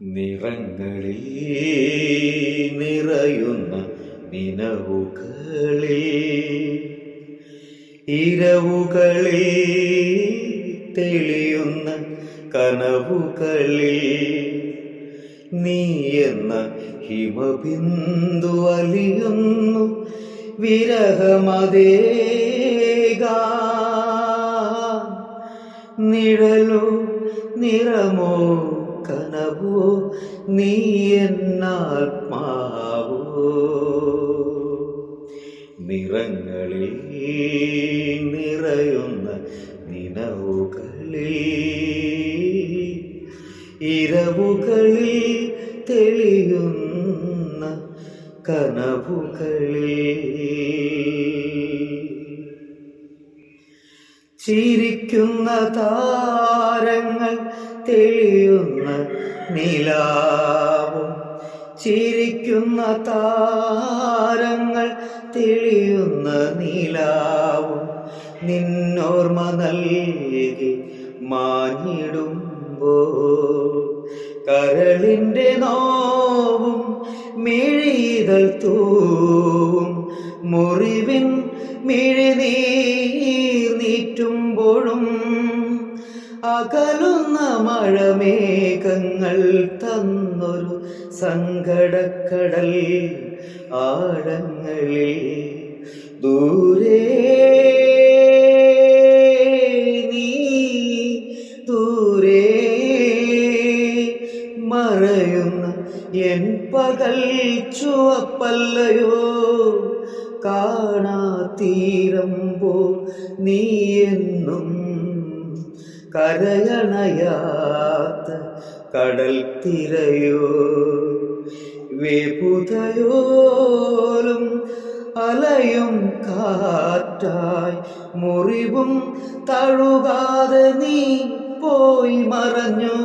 നിറങ്ങളിൽ നിറയുന്ന നിനവുകളിൽ ഇരവുകളിൽ തെളിയുന്ന കനവുകളിൽ നീ എന്ന ഹിമബിന്ദു അലിയുന്നു വിരഹമതേക നിഴലോ നിറമോ കനവോ? നീ എന്നാത്മാവോ? നിറങ്ങളിൽ നിറയുന്ന നിനവുകളിൽ ഇരവുകളിൽ തെളിയുന്ന കനവുകളിൽ ചിരിക്കുന്ന താരങ്ങൾ തെളിയുന്ന നിലാവും. ചിരിക്കുന്ന താരങ്ങൾ തെളിയുന്ന നിലാവും. നിന്നോർമ്മ നൽകി മാഞ്ഞിടുമ്പോ കരളിന്റെ നോവും മിഴിതൾ തൂവും. മുറിവിൻ മിഴിനീർ നീറ്റുമ്പോഴും അകലുന്ന മഴമേഘങ്ങൾ തന്നൊരു സങ്കടക്കടൽ ആഴങ്ങളിൽ ദൂരെ നീ ദൂരെ മറയുന്ന എൻ പകൽ ചുവപ്പല്ലയോ കാണാത്തീരമ്പോ നീ എന്നും കരയണയാത്ത കടൽ തിരയോ വേപുതയോലും അലയും കാറ്റായി മുറിവും തഴുകാതെ നീ പോയി മറഞ്ഞു.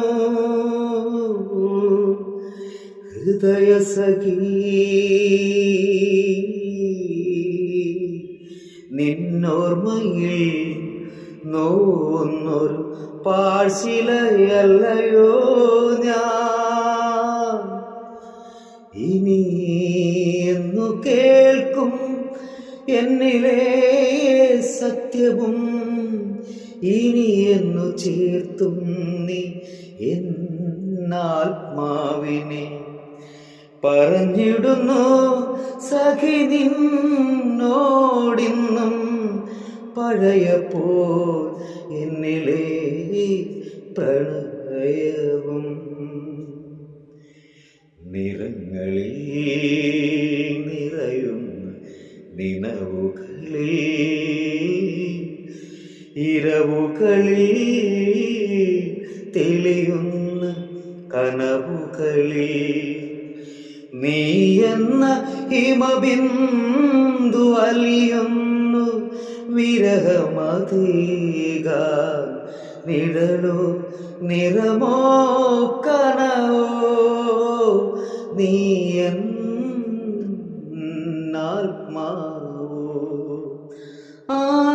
ഹൃദയസഖീ നിന്നോർമ്മയിൽ നോന്നൊരു പാഴ്ശിലയല്ലയോ ഞാൻ. ഇനി എന്നു കേൾക്കും എന്നിലെ സത്യവും. ഇനി എന്നു ചേർത്തും നീ എന്നാത്മാവിനെ പറഞ്ഞിടുന്നു സഖി നിന്നോടിന്നും പഴയപ്പോ എന്നിലേ പ്രണയവും. നിറങ്ങളിൽ നിറയുന്ന നിനവുകളിൽ ഇരവുകളിൽ തെളിയുന്ന കനവുകളിൽ നീ എന്ന ഹിമബിന്ദു അലിയുന്നു വിരഹമതീക നിഴലോ നിറമോ കണവോ. നീയൻ ആത്മാവോ ആ